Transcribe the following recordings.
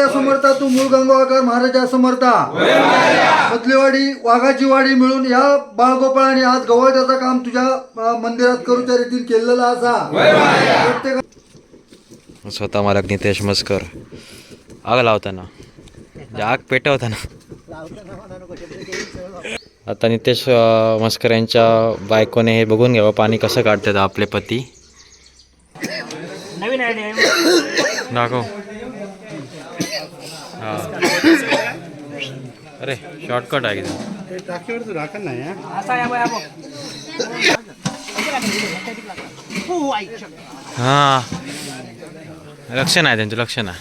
विठ्ठल समर्था तू मूळ गंगावाकर महाराजा समर्था. मधलीवाडी वाघाची वाडी मिळून या बाळगोपाळाने आज गवळत्याचं काम तुझ्या मंदिरात करूच्या रीतीने केलेलं असा. प्रत्येक स्वतः मालक नितेश मस्कर. आग लावताना. म्हणजे आग पेटवताना. आता नितेश मस्कर यांच्या बायकोने हे बघून घ्यावं पाणी कसं काढतात आपले पती. नवीन आयडिया दाखव. अरे शॉर्टकट आहे की असा या बाय हो. ऐक हां लक्ष नाही त्यांचं लक्ष नाही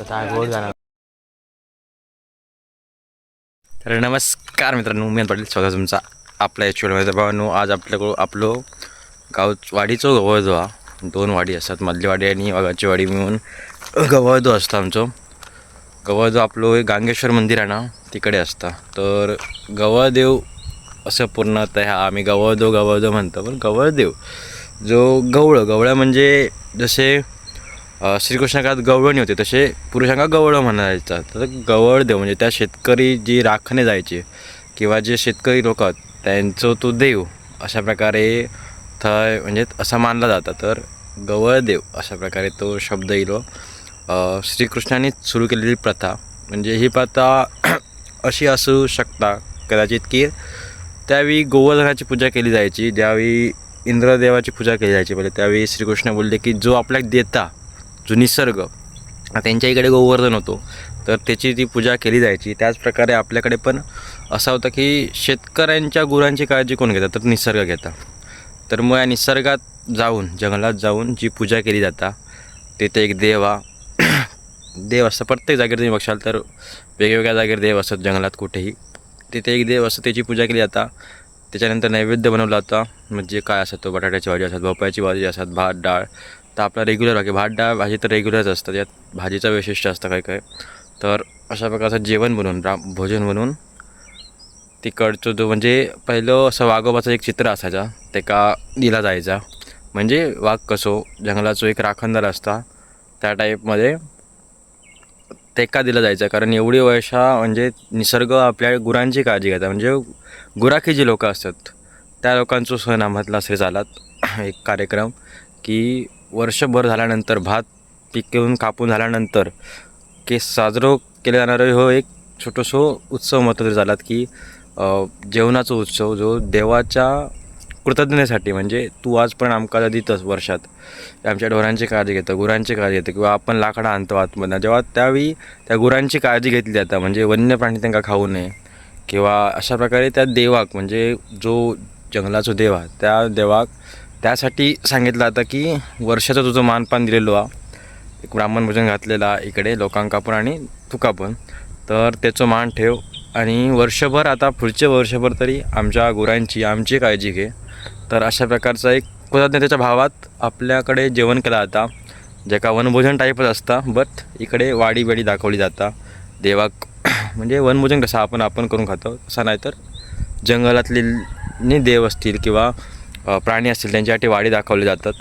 आता गोड जाणार. तर नमस्कार मित्रांनो मी पाटील स्वागत तुमचा आपल्या ॲक्च्युअलमध्ये भावानो आज आपल्याकडं आपलं गाव वाडीचो गवळदो हा. दोन वाडी असतात. मधली वाडी आणि वाघाची वाडी मिळून गवळदो असतं आमचो. गवळदो आपलो एक गांगेश्वर मंदिर आहे ना तिकडे असतं. तर गवळदेव असं पूर्णतः ह्या आम्ही गवळदो गवळदो म्हणतो. पण गवळदेव जो गवळं गवळं म्हणजे जसे अ, गवळणी होते तसे पुरुषांना गवळं म्हणायचं. तर गवळदेव म्हणजे त्या शेतकरी जी राखणे जायचे किंवा जे शेतकरी लोक आहेत त्यांचं तो देव. अशा प्रकारे थंय म्हणजे असा मानला जाता. तर गवळदेव अशा प्रकारे तो शब्द येलो श्रीकृष्णानेच श्रीकृष्णाने सुरू केलेली प्रथा. म्हणजे ही प्रथा अशी असू शकता कदाचित की त्यावेळी गोवर्धनाची पूजा केली जायची ज्यावेळी इंद्रदेवाची पूजा केली जायची. पहिले त्यावेळी श्रीकृष्ण बोलले की जो आपल्याला देता जो निसर्ग त्यांच्या इकडे गोवर्धन होतो. तर त्याची ती पूजा केली जायची. त्याचप्रकारे आपल्याकडे पण असं होतं की शेतकऱ्यांच्या गुरांची काळजी कोण घेतात तर निसर्ग घेता. तर मग या निसर्गात जाऊन जंगलात जाऊन जी पूजा केली जाता तिथे एक देव देव असतं प्रत्येक जागेवर तुम्ही बघशाल तर वेगवेगळ्या जागेवर देव असतात जंगलात कुठेही. तिथे एक देव असतं त्याची पूजा केली जाता. त्याच्यानंतर नैवेद्य बनवला जाता. म्हणजे काय असतं तो? बटाट्याची भाजी असतात भोपळ्याची भाजी असतात भात डाळ. तर आपला रेग्युलर बाकी भात डाळ भाजी तर रेग्युलरच असतं यात भाजीचं वैशिष्ट्य असतं काय काय? तर अशा प्रकारचं जेवण बनवून रा भोजन बनवून तिकडचं जो म्हणजे पहिलं असं वाघोबाचं एक चित्र असायचा ते दिला जायचा. म्हणजे वाघ कसो जंगलाचो एक राखणदार असता त्या टाईपमध्ये तेका दिला जायचा. कारण एवढी वर्षा म्हणजे निसर्ग आपल्या गुरांची काळजी घेतात. म्हणजे गुराखी जी लोकं असतात त्या लोकांचं सण आम्हातला असे झालात. एक कार्यक्रम की वर्षभर झाल्यानंतर भात पिकवून कापून झाल्यानंतर केस साजरो केला जाणारा हो एक छोटंसं उत्सव महत्त्वाचा झालात की जेवणाचा उत्सव जो देवाच्या कृतज्ञतेसाठी म्हणजे तू आज पण आमकां दितस वर्षात. आमच्या ढोरांची काळजी घेतं गुरांची काळजी घेतं किंवा आपण लाकडं आणतो आतमधनं. जेव्हा त्यावेळी त्या गुरांची काळजी घेतली जातं म्हणजे वन्य प्राणी त्यांना खाऊ नये किंवा अशा प्रकारे त्या देवाक म्हणजे जो जंगलाचो देव आहे त्या देवाक त्यासाठी सांगितलं जातं की वर्षाचं तुझं मानपान दिलेलो हा एक ब्राह्मण भोजन घातलेला इकडे लोकांका पण आणि तुका पण तर त्याचं मान ठेव. आणि वर्षभर आता पुढचे वर्षभर तरी आमच्या गुरांची आमची काळजी घे. तर अशा प्रकारचा एक कृतज्ञतेच्या भावात आपल्याकडे जेवण केला जाता जेका वनभोजन टाईपच असतं बट इकडे वाडी वेडी दाखवली जाता. देवाक म्हणजे वनभोजन कसं आपण आपण करून खातो असं नाही तर जंगलातले देव असतील किंवा प्राणी असतील त्यांच्यासाठी वाडी दाखवले जातात.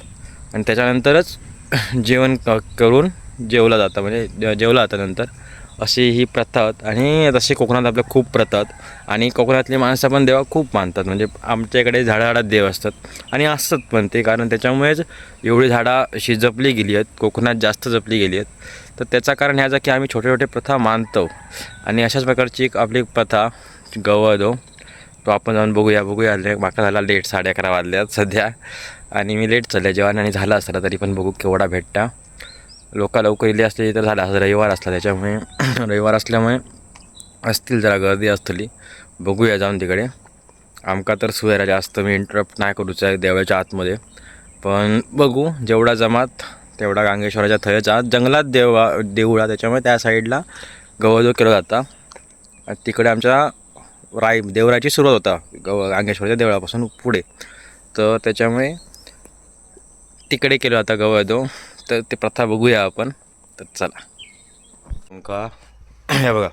आणि त्याच्यानंतरच जेवण करून जेवलं जातं म्हणजे जेवलं जातं नंतर. अशी ही प्रथा आहेत. आणि तसे कोकणात आपल्या खूप प्रथा आणि कोकणातली माणसं पण देवा खूप मानतात. म्हणजे आमच्या इकडे झाडाझाडात देव असतात. आणि असतात पण ते. कारण त्याच्यामुळेच एवढी झाडं अशी जपली गेली आहेत. कोकणात जास्त जपली गेली आहेत. तर त्याचं कारण ह्याचा की आम्ही छोटे छोटे प्रथा मानतो. आणि अशाच प्रकारची एक आपली प्रथा गवळदो तो. आपण जाऊन बघूया बघूया. माका झाला लेट साडे अकरा वाजल्यात सध्या. आणि मी लेट चालल्या जेवण आणि झालं असलं तरी पण बघू केवढा भेटता. लोका लवकर इले असले तर झालं. असं रविवार असला त्याच्यामुळे. रविवार असल्यामुळे असतील जरा गर्दी असतली. बघूया जाऊन तिकडे. आमका तर सुवेरा जास्त मी इंटरप्ट नाही करूचं आहे देवळाच्या आतमध्ये. पण बघू जेवढा जमात तेवढा गांगेश्वराच्या थयच्या आत. जंगलात देवा देऊळा त्याच्यामुळे त्या साईडला गवळजो केला जाता. तिकडे आमच्या राय देवराची सुरुवात होता. गव गांगेश्वराच्या देवळापासून पुढे. तर त्याच्यामुळे तिकडे केलं होता गवळदो तर ते प्रथा बघूया आपण. तर चला. तुमका हे बघा.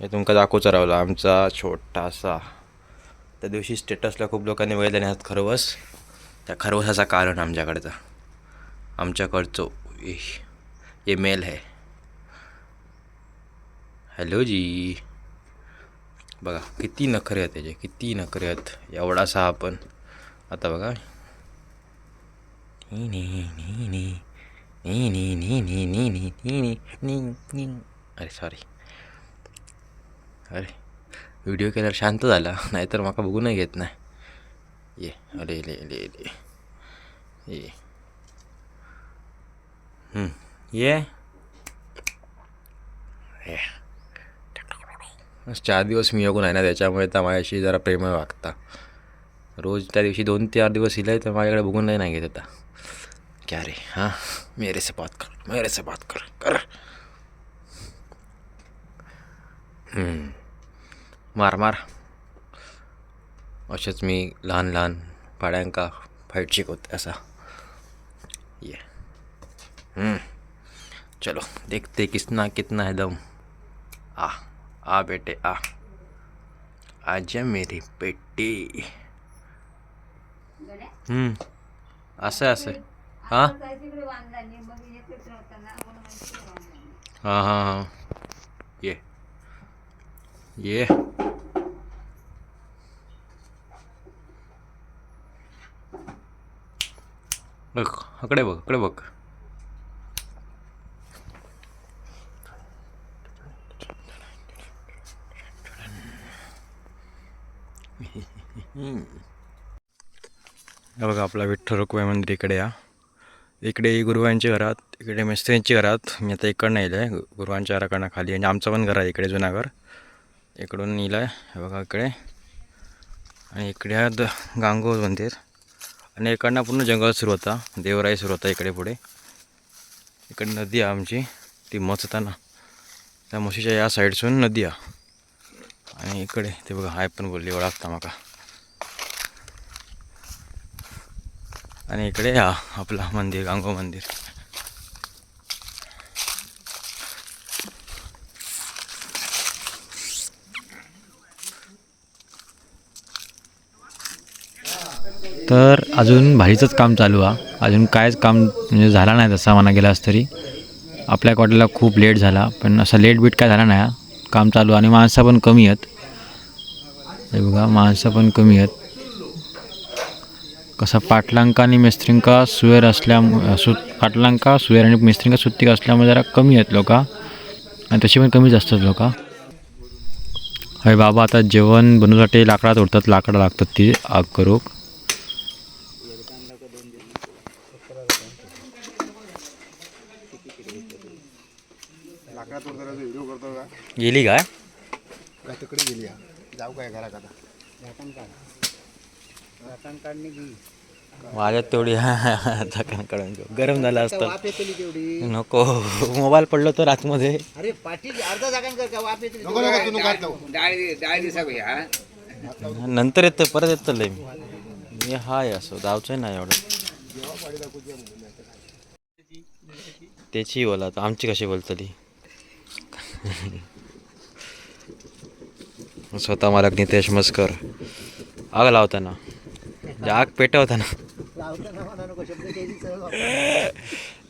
हे तुमका दाखवूचा रावला आमचा छोटासा. त्या दिवशी स्टेटसला खूप लोकांनी वेळ देण्यात खरवस. त्या खरवसाचा कारण आमच्याकडचा. आमच्याकडचं ए मेल आहे. हॅलो जी. बघा किती नखरे आहेत त्याचे किती नखरे आहेत. एवढासा आपण. आता बघा. नी नी नी नी. नी नी नी नी नी नी नी नी नी नी अरे सॉरी अरे व्हिडिओ केल्यावर शांत झाला. नाहीतर माका बघू नाही घेत नाही ये अरे ले ले ले. ये. ये. ये. चार दिवस मी योगून आहे ना त्याच्यामुळे तर माझ्याशी जरा प्रेमळ वागता. रोज त्या दिवशी दोन चार दिवस इलाय तर माझ्याकडे बघून नाही घेत आता. क्या रे हाँ मेरे से बात कर मेरे से बात कर कर हम्म. मार मार असेच मी लहान लहान पाड्यांका फाईट शिकवते असा ये हम्म. चलो देखते किसना कितना है दम आ आ बेटे आ आजा मेरी बेटी हम्म. असं असं. हा? हां हां हां. ये. ये. बघ अकडे बघ अकडे बघ. बघा आपला विठ्ठल रुक्माई मंदिर इकडे या. इकडे गुरुवांच्या घरात इकडे मिस्त्रींची घरात मी आता इकडनं येईल आहे गुरुवांच्या घराकडनं खाली आणि आमचं पण घर आहे इकडे जुना घर इकडून येलं आहे बघा इकडे. आणि इकडे आहे द गांगो मंदिर. आणि इकडनं पूर्ण जंगल सुरू होता. देवराई सुरू होता इकडे पुढे. इकडे नदी आहे आमची. ती मचताना. ना त्या म्हशीच्या या साईडसून नदी आहे. आणि इकडे ते बघा हाय पण बोलली ओळखता माका. आणि इकडे हा आपला मंदिर गांगो मंदिर. तर अजून भारीचंच काम चालू आहे अजून कायच काम म्हणजे झाला नाही तसा म्हणा गेलास तरी. आपल्या कॉटेला खूप लेट झाला पण असा लेट बीट काय झाला नाही काम चालू आणि माणसं पण कमी आहेत. हे बघा माणसं पण कमी आहेत. कसं पाटलांका आणि मिस्त्रींका सुवेर असल्यामुळे सु पाटलांका सुवेर आणि मिस्त्रींका सुट्टी असल्यामुळे जरा कमी आहेत लोक. आणि तशी पण कमीच असतात लोक. हय बाबा आता जेवण बनवण्यासाठी लाकडात उडतात लाकडं लागतात ती आग करूक गेली काय? तिकडे गेली जाऊ काय घरा आता? माझ्यात तेवढी काढून घेऊ. गरम झालं असतं. नको. मोबाईल पडलो तर आतमध्ये. अरे पाटील अर्धा जागा कर का? वाप येते नको नको तू घात नंतर येतं परत येतं लय. मी मी हाय असं जावचं नाही एवढं. त्याची बोला आमची कशी बोलतली? स्वतः मालक नितेश मस्कर. आग लावताना. म्हणजे आग पेटवताना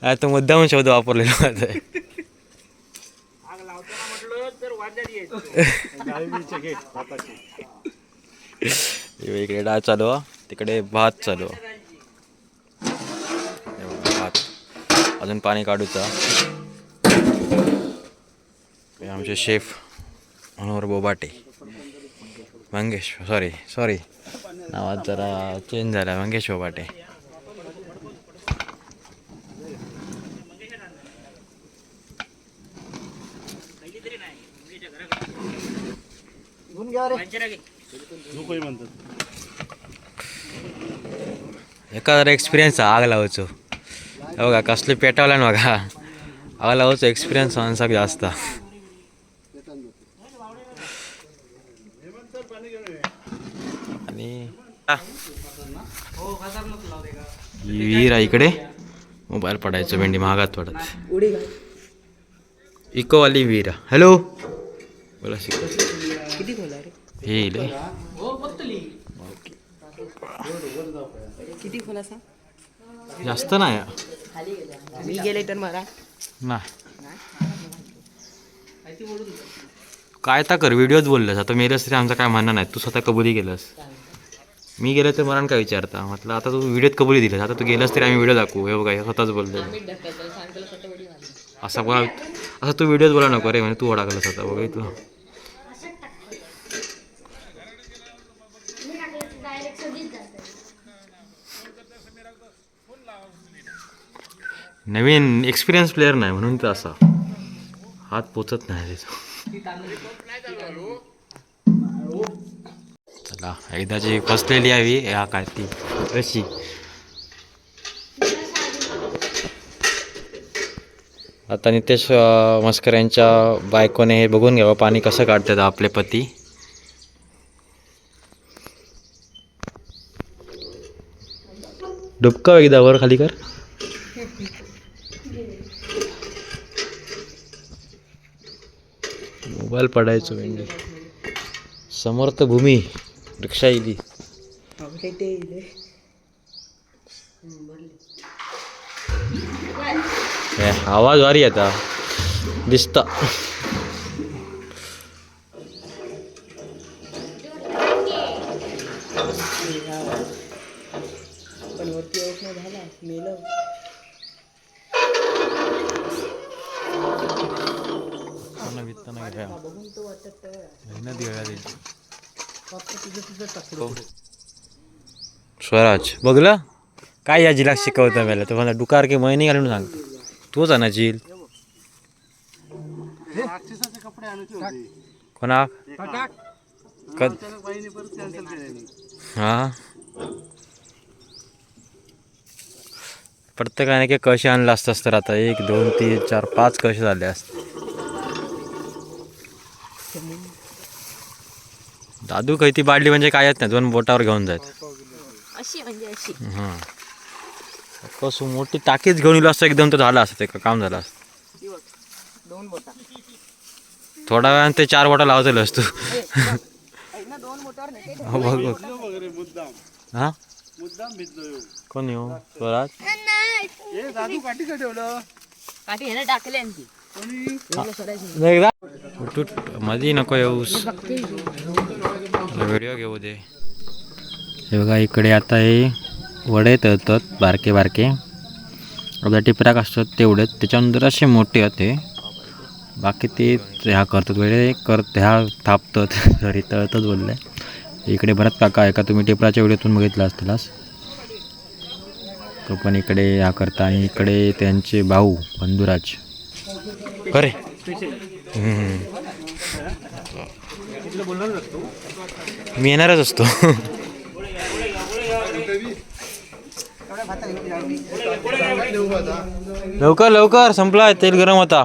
ना. तो मुद्दाम शब्द वापरलेला माझा इकडे डाळ चालू तिकडे भात चालू. भात. अजून पाणी काढूचा आमचे chef Manohar Bobate. Mangesh sorry sorry नावात जरा चेंज झाला. मंगेश एका जरा एक्सपिरियन्स आग लावचो. बघा कसले पेटवला ना बघा. आग लावचो एक्सपिरियन्स माणसाक जास्त आणि आ. ही विहीर आहे इकडे. मोबाईल पडायचं भेंडी महागात पडत. इकोवाली विहीर. हॅलो बोला शिक किती हे इले. खोल असा? जास्त नाही. मी गेले तर मला. नाही. काय तर कर व्हिडिओच बोललंस. आता मेलस तरी आमचं काय म्हणणं नाही. तू स्वतः कबुली केलंस. मी गेलं तर मला काय विचारता? म्हटलं आता तू व्हिडिओत कबुली दिलंस आता तू गेलास तरी आम्ही व्हिडिओ दाखवू. हे बघा हे स्वतःच बोललो असा बोला असं तू व्हिडिओत बोला नको रे म्हणजे तू ओळखलास आता बघितलं नवीन एक्सपिरियन्स प्लेअर नाही म्हणून तर असा. हात पोचत नाही त्याचा चला एकदाची फसलेली हवी ह्या काय ती. कशी आता नितेश मस्कर यांच्या बायकोने हे बघून घ्यावं पाणी कसं काढतात आपले पती. डुबका एकदा वर खाली कर. मोबाईल पडायचो म्हणजे. समर्थ भूमी. रिक्षा इली. हे, आवाज वारी आता. दिसता पण वरती येऊच नाही झाला मेलं स्वराज बघलं. काय या जिला शिकवतं मला? तुम्हाला डुकार की महिने घालून सांगतो तूच आणा जील. कोणा? हा? प्रत्येकाने की कसे आणलं असतं तर आता? एक दोन तीन चार पाच कसे झाले असते? दादू काही ती बाडली म्हणजे काय येत नाही? दोन बोटावर घेऊन जायचं. अशी म्हणजे अशी. हां. कसं मोठी टाकीच घेऊन येलो असतं एकदम तर झालं असतं ते काम झालं असतं. ती बघ दोन बोटा. थोडा वेळानं ते चार बोटा लावतलं असतो. ना दोन बोटावर हो, बघ बघ. हा? कोण येऊ? स्वराज? काठी ह्यानं टाकले एकदा. तू मधी नको येऊस. व्हिडिओ घेऊ दे. हे बघा इकडे आता हे वडे तळतात बारके बारके. आपल्या टिपराक असतात तेवढेच. त्याच्यानंतर असे मोठे होते बाकी ते ह्या करतात वेळे करत ह्या थापतात. सॉरी तळतात बोलले. इकडे बराच काका आहे का तुम्ही टिपराच्या व्हिडिओतून बघितला असतीलास तो पण इकडे ह्या करता आणि इकडे त्यांचे भाऊ बंधुराज. खरे मी येणारच असतो. लवकर लवकर संपला तेल गरम होता.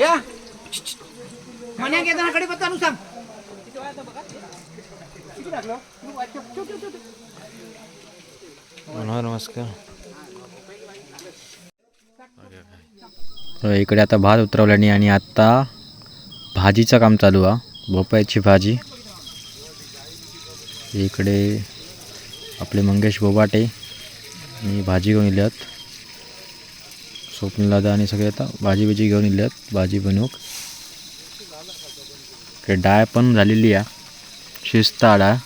या. मन्या कडे पत्ता नु सांग. मनोहर नमस्कार. इकडे आता भात उतरवल्याने आणि आता भाजीचं काम चालू आहे. भोपळ्याची भाजी. इकडे आपले मंगेश बोबाटे आणि भाजी घेऊन इल्यात स्वप्न दादा आणि सगळे आता भाजी बिजी घेऊन इल्यात भाजी बनवूक. इकडे डाळ पण झालेली आहे. शिस्ता डाळ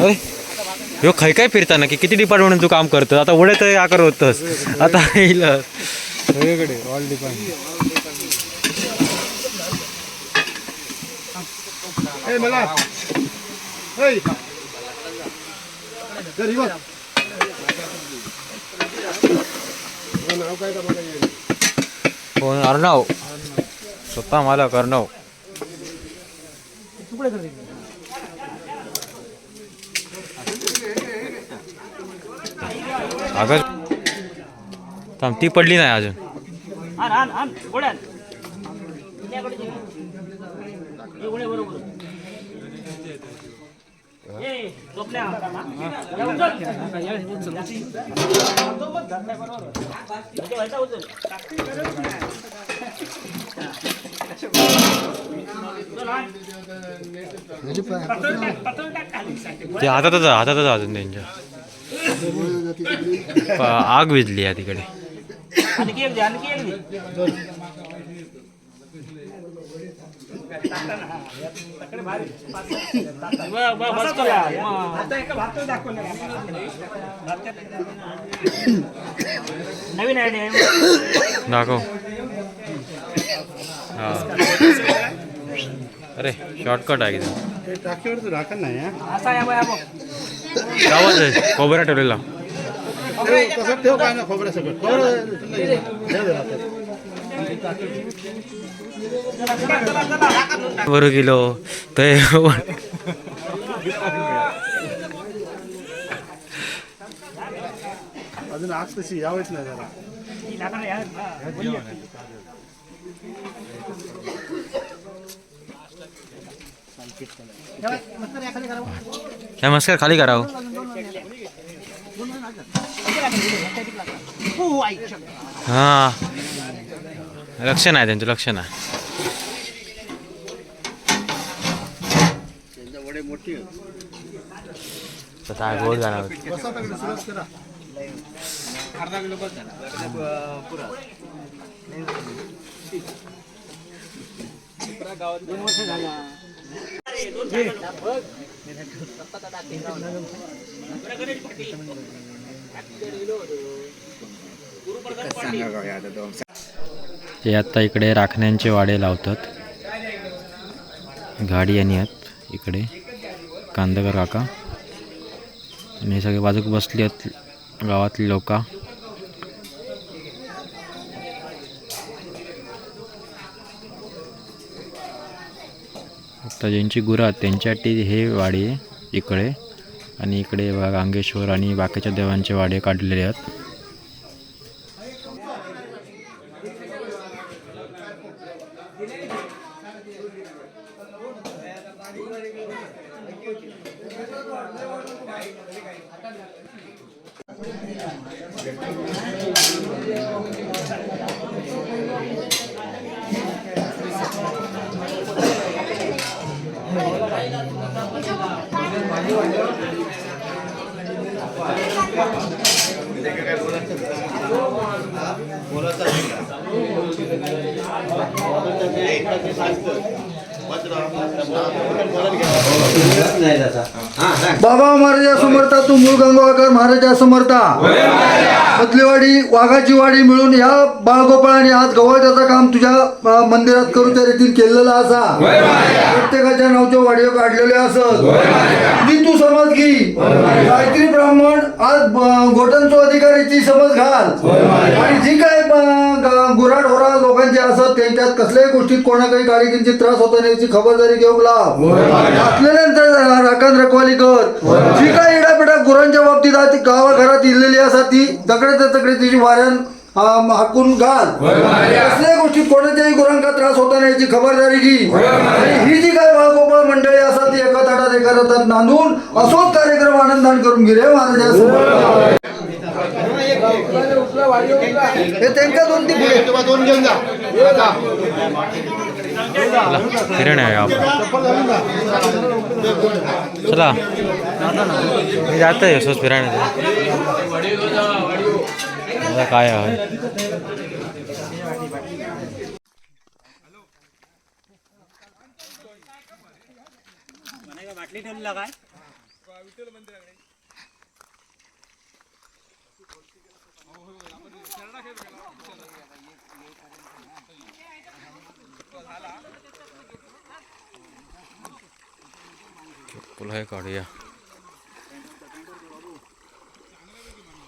अरे ह्यो खय काय फिरता ना की किती डिपार्टमेंट तू काम करतो आता उडे तर आकार होतस आता येईल. सगळीकडे ऑल डिपार्टमेंट मला. कोण अर्णव. स्वतः मला अर्णव अगं थांब ती पडली नाही अजून आण आण आण गोळ्या आण. त्याकडे दे. हे गोळ्या बरोबर ए, झोपल्या. या, उचल. म्हणजे व्हायचा उचल. उचल, आण. पातळ टाक, पातळ टाक खाली. ते हातातच हातातच अजून त्यांच्या. आग विजली आहे तिकडे. नवीन आयडिया. दाखव अरे शॉर्टकट आहे एकदम असा या आवाज आहे खोबऱ्या ठेवलेला बरं किलो ते अजून आज तशी नाही जरा ही. नमस्कार खाली करा हो. हा लक्ष नाही त्यांचं लक्ष नाही आता गोड जाणार. ते आता इकडे राखण्यांचे वाडे लावतात. गाडी आणि आहेत इकडे. कांदकर काका. आणि हे सगळे बाजूक बसली आहेत गावातली लोक. आता ज्यांची गुरं आहेत त्यांच्यासाठी हे वाडे इकडे. आणि इकडे गांगेश्वर आणि बाकीच्या देवांचे वाडे काढलेले आहेत. बाबा महाराजा समर्था तू मूळ गंगावकर महाराजा समर्था. बदलेवाडी वाघाची वाडी मिळून या बाळगोपाळाने आज गवळत्याचं काम तुझ्या मंदिरात करू त्या रीतीने केलेलं असा. प्रत्येकाच्या नावच्या वाडीवर काढलेले असत ती तू समज घे. गायत्री ब्राह्मण आज ब- अधिकारीची समज घाल. आणि जी काय गुराढ होरा लोकांची असत त्यांच्यात कसल्याही गोष्टीत कोणा काही काळी त्रास होता नाही याची खबरदारी घेऊ राखण रखवाली कर जी काय इडापिडा गुरांच्या बाबतीत गावाघरात इलेली असा ती तकडे त्या तकडे तिची वाऱ्यान हाकून घाल कसल्याही गोष्टीत कोणाच्याही गुरांका त्रास होता नाही याची खबरदारी घे. आणि ही जी काय बाळगोपाळ मंडळी असतात ती एका ताटात एका रथात नांदून असोच कार्यक्रम आनंदान करून घे रे महाराजा हे त्यांच्या दोन ती पुढे. दोन घेऊन जा. किरण आहे आप. चला. मी जात आहे असंच फिरायला. आता काय आहे? बाटली ठेवलेला काय काढूया